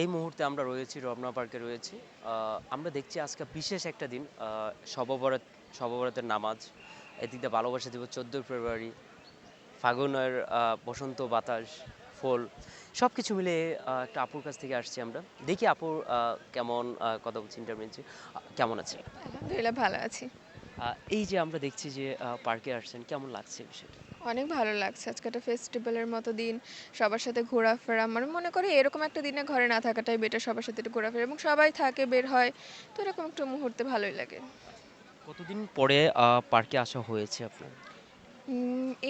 এই মুহূর্তে আমরা রয়েছি রমনা পার্কে রয়েছি। আমরা দেখছি আজকে বিশেষ একটা দিন আহ, শববরাত শববরাতের নামাজ। এদিক দিয়ে ভালোবাসা দিব চোদ্দোই ফেব্রুয়ারি ফাগুনের বসন্ত বাতাস ফুল সব কিছু মিলে একটা আপুর কাছ থেকে আসছি আমরা। দেখি আপুর কেমন কথা বলছি ইন্টারভিউ কেমন আছে আলহামদুলিল্লাহ ভালো আছি। এই যে আমরা দেখছি যে পার্কে আসছেন কেমন লাগছে বিষয়টা? অনেক ভালো লাগছে। আজকে একটা ফেস্টিভ্যালের মতো দিন সবার সাথে ঘোরাফেরা। মানে মনে করি এরকম একটা দিনে ঘরে না থাকাটাই বেটার সবার সাথে একটু ঘোরাফেরা। এবং সবাই থাকে বের হয় তো এরকম একটা মুহূর্তে ভালোই লাগে। কতদিন পরে পার্কে আসা হয়েছে আপনার?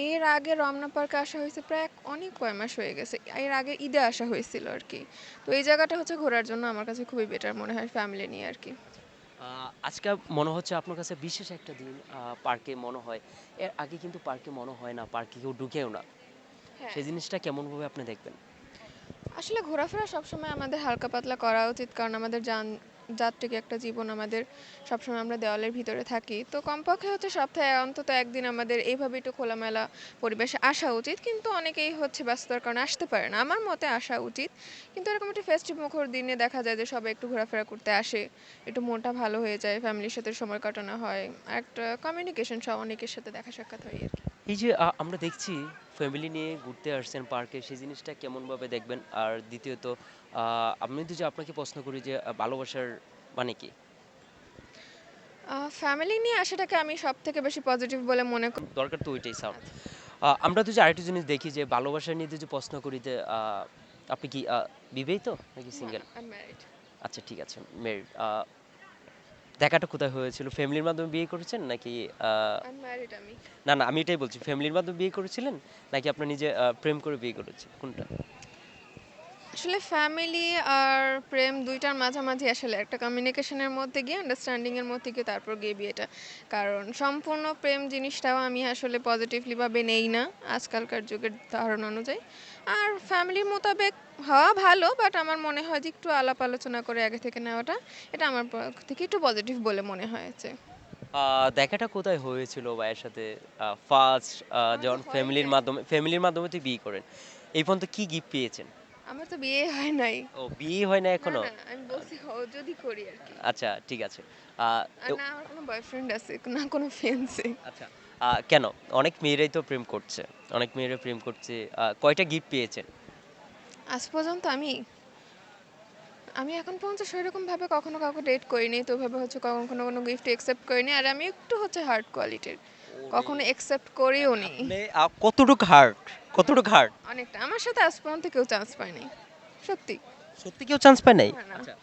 এর আগে রমনা পার্কে আসা হয়েছে প্রায় অনেক কয় মাস হয়ে গেছে। এর আগে ঈদে আসা হয়েছিল আর কি। তো এই জায়গাটা হচ্ছে ঘোরার জন্য আমার কাছে খুবই বেটার মনে হয় ফ্যামিলি নিয়ে আর কি। আজকে মনে হচ্ছে আপনার কাছে বিশেষ একটা দিন আহ, পার্কে মনে হয়। এর আগে কিন্তু পার্কে মনে হয় না পার্কে কেউ ঢুকেও না। হ্যাঁ। সেই জিনিসটা কেমন ভাবে আপনি দেখবেন? আসলে ঘোরাফেরা সবসময় আমাদের হালকা পাতলা করা উচিত কারণ আমাদের যান যাত্রিক একটা জীবন আমাদের সবসময় আমরা দেওয়ালের ভিতরে থাকি। তো কমপক্ষে হচ্ছে সপ্তাহে অন্তত একদিন আমাদের এইভাবে একটু খোলামেলা পরিবেশে আসা উচিত, কিন্তু অনেকেই হচ্ছে ব্যস্ততার কারণে আসতে পারে না। আমার মতে আসা উচিত, কিন্তু এরকম একটা ফেস্টিভ মুখর দিনে দেখা যায় যে সবাই একটু ঘোরাফেরা করতে আসে, একটু মনটা ভালো হয়ে যায় ফ্যামিলির সাথে সময় কাটানো হয়, একটা কমিউনিকেশন সব অনেকের সাথে দেখা সাক্ষাৎ হয় আর কি। এই যে আমরা দেখছি ফ্যামিলি নিয়ে ঘুরতে আসছেন পার্কে সেই জিনিসটা কেমন ভাবে দেখবেন? আর দ্বিতীয়ত আমি যদি আপনাকে প্রশ্ন করি যে ভালোবাসার মানে কি? ফ্যামিলি নিয়ে আসাটাকে আমি সব থেকে বেশি পজিটিভ বলে মনে করি। দরকার তো ওইটাই স্যার আমরা তো যে আরেকটা জিনিস দেখি যে ভালোবাসা নিয়ে যদি প্রশ্ন করি যে আপনি কি বিবাহিত নাকি সিঙ্গেল আচ্ছা ঠিক আছে মেরিড দেখাটা কোথায় হয়েছিল? ফ্যামিলির মাধ্যমে বিয়ে করেছেন নাকি না না আমি এটাই বলছি। ফ্যামিলির মাধ্যমে বিয়ে করেছিলেন নাকি আপনি নিজে প্রেম করে বিয়ে করেছেন? কোনটা? আসলে ফ্যামিলি আর প্রেম দুইটার মাঝামাঝি আসলে একটা কমিউনিকেশনের মধ্যে গিয়ে আন্ডারস্ট্যান্ডিং এর মধ্যে গিয়ে তারপর গিয়ে বিয়েটা। কারণ সম্পূর্ণ প্রেম জিনিসটাও আমি আসলে পজিটিভলি ভাবে নেই না আজকালকার যুগের ধারণা অনুযায়ী। আর ফ্যামিলির মোতাবেক হওয়া ভালো বাট আমার মনে হয় যে একটু আলাপ আলোচনা করে আগে থেকে নেওয়াটা এটা আমার পক্ষ থেকে একটু পজিটিভ বলে মনে হয়েছে। দেখাটা কোথায় হয়েছিল ভাইয়ের সাথে? ফার্স্ট যখন ফ্যামিলির। মাধ্যমে ফ্যামিলির মাধ্যমে তো বিয়ে করেন। এই পর্যন্ত কি গিফট পেয়েছেন? আমার তো বিয়ে হয় নাই। ও বিয়ে হয় না এখনও? না, আমি বলছি যদি করি আর কি। আচ্ছা ঠিক আছে। আহ, আর তো- না আমার কোনো বয়ফ্রেন্ড আছে না কোনো ফিয়ান্সে আচ্ছা আহ, কেন? অনেক মেয়েরাই তো প্রেম করছে। অনেক মেয়েরা প্রেম করছে। আহ, কয়টা গিফট পেয়েছেন আজ পর্যন্ত আমি আমি এখন পর্যন্ত সেরকম ভাবে কখনো কাউকে ডেট করিনি তো ভাবে হচ্ছে কখনো কোনো কোনো গিফট একসেপ্ট করিনি। আর আমি একটু হচ্ছে হার্ড কোয়ালিটির কখনো একসেপ্ট করিও নি। আপনি, আহ, কতটুকু হার্ট কতটুকু হার্ট অনেকটা। আমার সাথে আজ পর্যন্ত কেউ চান্স পায়নি। সত্যি। সত্যি কেউ চান্স পায় নাই। আচ্ছা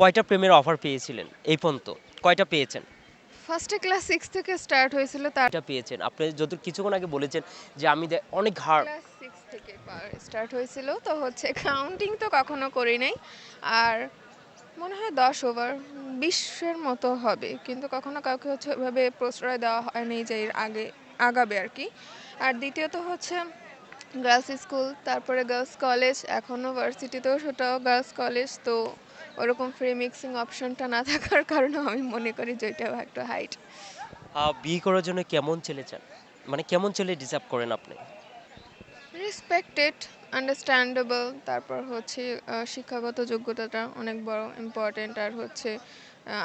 কয়টা প্রেমের অফার পেয়েছিলেন এই পর্যন্ত? কয়টা পেয়েছেন? ফার্স্টে ক্লাস সিক্স থেকে স্টার্ট হয়েছিল তার কয়টা পেয়েছেন? আপনি যত কিছুক্ষণ আগে বলেছেন যে আমি অনেক হার্ড ক্লাস সিক্স থেকে স্টার্ট হয়েছিল তো হচ্ছে কাউন্টিং তো কখনো করি নাই। আর মনে হয় দশ ওভার বিশের মতো হবে। কিন্তু কখনো কাউকে হচ্ছে ওইভাবে প্রশ্রয় দেওয়া হয়নি যে এর আগে আগাবে আর কি। আর দ্বিতীয়ত হচ্ছে গার্লস স্কুল তারপরে গার্লস কলেজ এখনও ভার্সিটিতেও সেটাও গার্লস কলেজ তো ওরকম ফ্রি মিক্সিং অপশনটা না থাকার কারণে আমি মনে করি যে ওইটাও একটা হাইট বিয়ে করার জন্য কেমন ছেলে চান? মানে কেমন ছেলে ডিজার্ভ করেন আপনি? রেসপেক্টেড আন্ডারস্ট্যান্ডেবল তারপর হচ্ছে শিক্ষাগত যোগ্যতাটা অনেক বড় ইম্পর্টেন্ট আর হচ্ছে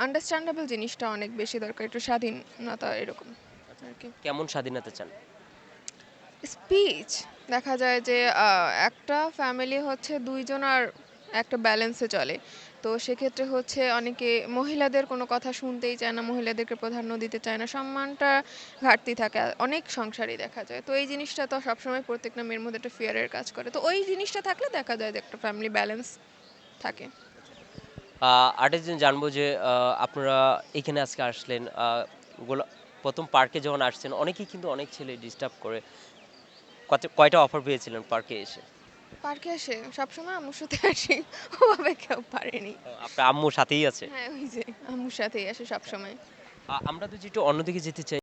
আন্ডারস্ট্যান্ডেবল জিনিসটা অনেক বেশি দরকার একটু স্বাধীনতা এরকম আর কি। কেমন স্বাধীনতা চান? স্পিচ। দেখা যায় যে একটা ফ্যামিলি হচ্ছে দুইজন আর একটা ব্যালেন্সে চলে। তো সেক্ষেত্রে হচ্ছে অনেকে মহিলাদের কোনো কথা শুনতেই চায় না, মহিলাদেরকে প্রাধান্য দিতে চায় না, সম্মানটা ঘাটতি থাকে অনেক সংসারই দেখা যায়। তো এই জিনিসটা তো সবসময় প্রত্যেকটা মেয়ের মধ্যে একটা ফিয়ারের কাজ করে। তো ওই জিনিসটা থাকলে দেখা যায় যে একটা ফ্যামিলি ব্যালেন্স থাকে। আরেকটা জিনিস জানব যে আপনারা এখানে আজকে আসলেন। প্রথম পার্কে যখন আসছেন, অনেকেই কিন্তু অনেক ছেলে ডিস্টার্ব করে। কত কয়টা অফার পেয়েছিলেন পার্কে এসে? পার্কে এসে সবসময় আম্মুর সাথে আসি ওভাবে কেউ পারেনি। আপনার আম্মুর সাথেই আছে? হ্যাঁ ওই যে আম্মুর সাথেই আসে সবসময়। আমরা তো যেটা অন্যদিকে যেতে চাই